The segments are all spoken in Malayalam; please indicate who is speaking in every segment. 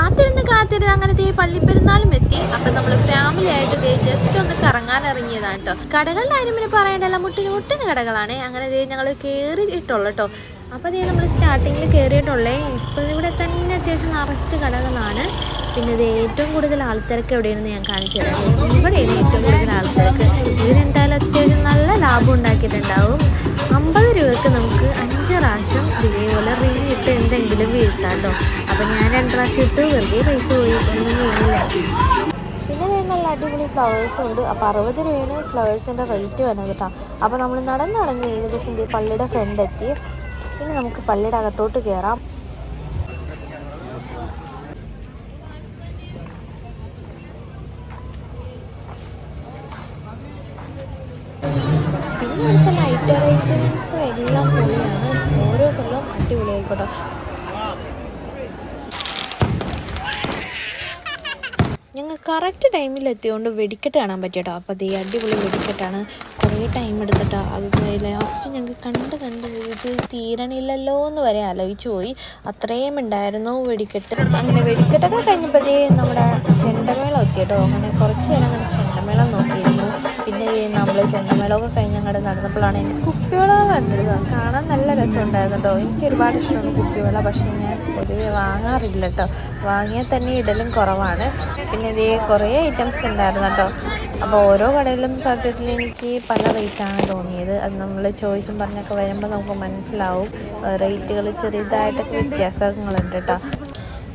Speaker 1: കാത്തിരുന്ന് കാത്തിരുന്ന് ദേ പള്ളിപ്പെരുന്നാളും എത്തി. അപ്പൊ നമ്മൾ ഫാമിലി ആയിട്ട് ജസ്റ്റ് ഒന്ന് കറങ്ങാൻ ഇറങ്ങിയതാണ് കേട്ടോ കടകളുടെ കാര്യം പിന്നെ പറയണ്ടല്ല. മുട്ടിന് മുട്ടിന് കടകളാണ്. അങ്ങനെ ഞങ്ങൾ കയറിയിട്ടുള്ളൂ കേട്ടോ അപ്പോൾ ദേ നമ്മൾ സ്റ്റാർട്ടിങ്ങിൽ കയറിയിട്ടുള്ളേ ഇപ്പോൾ ഇവിടെ തന്നെ അത്യാവശ്യം നിറച്ച് കടകളാണ്. പിന്നെ ഇത് ഏറ്റവും കൂടുതൽ ആൾത്തിരക്ക് എവിടെയാണെന്ന് ഞാൻ കാണിച്ചു തരാം. ഇവിടെയാണ് ഏറ്റവും കൂടുതൽ ആൾത്തിരക്ക്. ഇതിനെന്തായാലും അത്യാവശ്യം നല്ല ലാഭം ഉണ്ടാക്കിയിട്ടുണ്ടാവും. അമ്പത് രൂപക്ക് നമുക്ക് അഞ്ച് പ്രാവശ്യം ഇതേപോലെ റിങ് ഇട്ട് എന്തെങ്കിലും വീഴ്ത്താം കേട്ടോ അപ്പം ഞാൻ രണ്ട് പ്രാവശ്യം ഇട്ട് വെറുതെ പൈസ പോയി പിന്നെ വേറെ നല്ല അടിപൊളി ഫ്ലവേഴ്സ് ഉണ്ട്. അപ്പോൾ അറുപത് രൂപയാണ് ഫ്ലവേഴ്സിന്റെ റേറ്റ് വരുന്നത് കേട്ടോ. അപ്പോൾ നമ്മൾ നടന്ന് നടന്ന് ഏകദേശം പള്ളിയുടെ ഫ്രണ്ട് എത്തി. ഇനി നമുക്ക് പള്ളിയുടെ അകത്തോട്ട് കയറാം പിന്നെ ഇവിടുത്തെ ലൈറ്റ് അറേഞ്ച്മെന്റ്സ് എല്ലാം പൊളിയാണ് ഓരോ കൊല്ലം അടിപൊളിയായിക്കോട്ടെ. ഞങ്ങൾ കറക്റ്റ് ടൈമിൽ എത്തിയോണ്ട് വെടിക്കെട്ട് കാണാൻ പറ്റിയോ അപ്പോൾ അതേ അടിപൊളി വെടിക്കെട്ടാണ്. കുറേ ടൈം എടുത്തിട്ടാ. അത് ലാസ്റ്റ് ഞങ്ങൾക്ക് കണ്ട് കണ്ട് ഇത് തീരണില്ലല്ലോ എന്ന് വരെ ആലോചിച്ച് പോയി. അത്രയും ഉണ്ടായിരുന്നു വെടിക്കെട്ട്. അങ്ങനെ വെടിക്കെട്ടൊക്കെ കഴിഞ്ഞപ്പോഴത്തേ നമ്മുടെ ചെണ്ടമേളം എത്തി കേട്ടോ അങ്ങനെ കുറച്ച് നേരം അങ്ങനെ ചെണ്ടമേളം നോക്കിയിരുന്നു. പിന്നെ നമ്മൾ ചെണ്ടമേളമൊക്കെ കഴിഞ്ഞ് അങ്ങോട്ട് നടന്നപ്പോഴാണ് എന്റെ കുപ്പിവെള കണ്ടത്. കാണാൻ നല്ല രസമുണ്ടായിരുന്നു കേട്ടോ എനിക്ക് ഒരുപാട് ഇഷ്ടമാണ് കുപ്പിവെള പക്ഷേ ഞാൻ പൊതുവെ വാങ്ങാറില്ല കേട്ടോ വാങ്ങിയാൽ തന്നെ ഇടലും കുറവാണ്. പിന്നെ ഇതേ കുറേ ഐറ്റംസ് ഉണ്ടായിരുന്നു കേട്ടോ അപ്പോൾ ഓരോ കടയിലും സത്യത്തിൽ എനിക്ക് പല റേറ്റാണ് തോന്നിയത്. അത് നമ്മൾ ചോദിച്ചും പറഞ്ഞൊക്കെ വരുമ്പോൾ നമുക്ക് മനസ്സിലാവും. റേറ്റുകൾ ചെറിയതായിട്ടൊക്കെ വ്യത്യാസങ്ങളുണ്ട് കേട്ടോ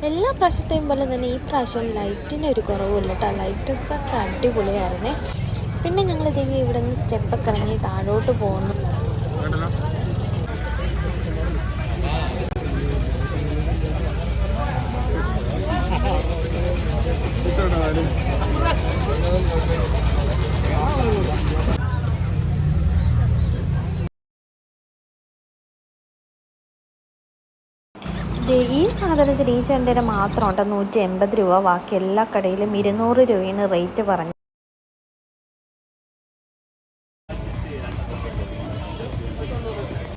Speaker 1: എല്ലാ പ്രാവശ്യത്തെയും പോലെ തന്നെ ഈ പ്രാവശ്യം ലൈറ്റിന് ഒരു കുറവുമില്ല കേട്ടോ ലൈറ്റസ് ഒക്കെ അടിപൊളിയായിരുന്നേ. പിന്നെ ഞങ്ങൾ ഇതേ ഇവിടെ നിന്ന് സ്റ്റെപ്പൊക്കെ ഇറങ്ങി താഴോട്ട് പോകുന്നു ഈ സാധനത്തിന് ഈ ചെണ്ടേനെ മാത്രം കേട്ടോ നൂറ്റി എൺപത് രൂപ. ബാക്കി എല്ലാ കടയിലും ഇരുന്നൂറ് രൂപയാണ് റേറ്റ് പറഞ്ഞു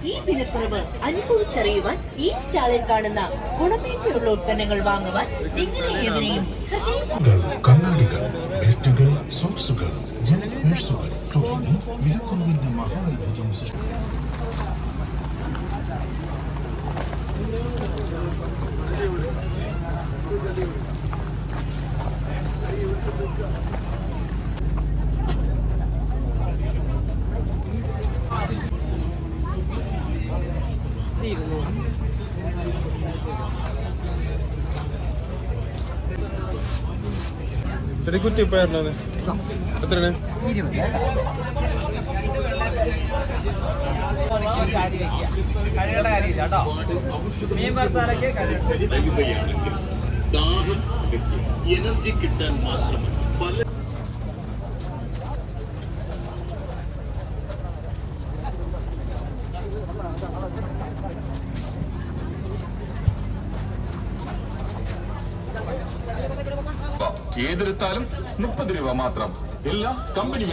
Speaker 2: ഈ വിലക്കുറവ് അനുഭവിച്ചറിയുവാൻ ഈ സ്റ്റാളിൽ കാണുന്ന ഗുണമേന്മയുള്ള ഉൽപ്പന്നങ്ങൾ വാങ്ങുവാൻ നിങ്ങളെ ഏവരെയും
Speaker 3: കണ്ണാടികൾ ബെൽറ്റുകൾ സോക്സുകൾ പേഴ്സുകൾ
Speaker 4: ചെടിക്കുറ്റി ഇപ്പൊ തരണത് എത്രയാണ്?
Speaker 5: ദാഹം എനർജി കിട്ടാൻ മാത്രം. പല
Speaker 6: ഏതെടുത്താലും മുപ്പത് രൂപ മാത്രം. എല്ലാം കമ്പനി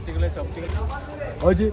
Speaker 6: சிட்டிக்குள்ளே
Speaker 4: சப்டிகள் ஓஜி